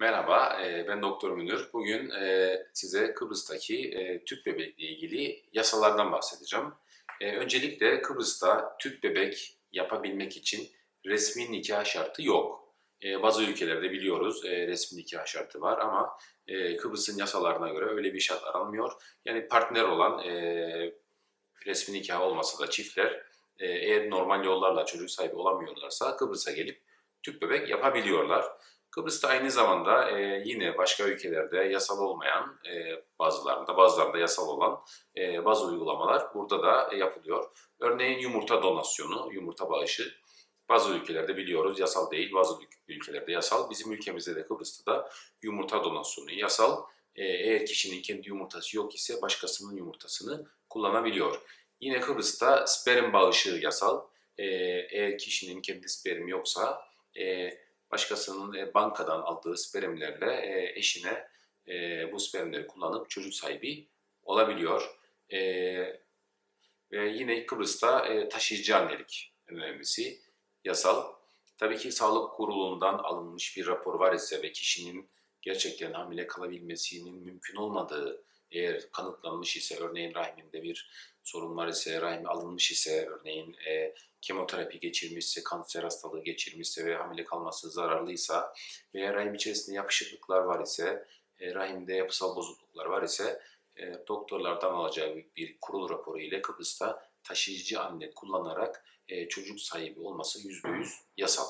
Merhaba, e, ben Doktor Münir. Bugün e, size Kıbrıs'taki e, tüp bebekle ilgili yasalardan bahsedeceğim. Öncelikle Kıbrıs'ta tüp bebek yapabilmek için resmi nikah şartı yok. Bazı ülkelerde biliyoruz resmi nikah şartı var ama Kıbrıs'ın yasalarına göre öyle bir şart aranmıyor. Yani partner olan resmi nikah olmasa da çiftler eğer normal yollarla çocuk sahibi olamıyorlarsa Kıbrıs'a gelip tüp bebek yapabiliyorlar. Kıbrıs'ta aynı zamanda e, yine başka ülkelerde yasal olmayan, e, bazılarında bazılarında yasal olan e, bazı uygulamalar burada da yapılıyor. Örneğin yumurta donasyonu, yumurta bağışı bazı ülkelerde biliyoruz yasal değil, bazı ülkelerde yasal. Bizim ülkemizde de Kıbrıs'ta da yumurta donasyonu yasal. E, eğer kişinin kendi yumurtası yok ise başkasının yumurtasını kullanabiliyor. Yine Kıbrıs'ta sperm bağışı yasal. E, eğer kişinin kendi spermi yoksa e, başkasının e, bankadan aldığı spermlerle e, eşine e, bu spermleri kullanıp çocuk sahibi olabiliyor. E, ve yine Kıbrıs'ta e, taşıyıcı annelik önemlisi yasal. Tabii ki sağlık kurulundan alınmış bir rapor var ise ve kişinin gerçekten hamile kalabilmesinin mümkün olmadığı eğer kanıtlanmış ise örneğin rahminde bir sorun var ise rahmi alınmış ise örneğin e, kemoterapi geçirmişse, kanser hastalığı geçirmişse ve hamile kalması zararlıysa veya rahim içerisinde yapışıklıklar var ise, e, rahimde yapısal bozukluklar var ise e, doktorlardan alacağı bir, bir kurul raporu ile Kıbrıs'ta taşıyıcı anne kullanarak e, çocuk sahibi olması %100 yasal.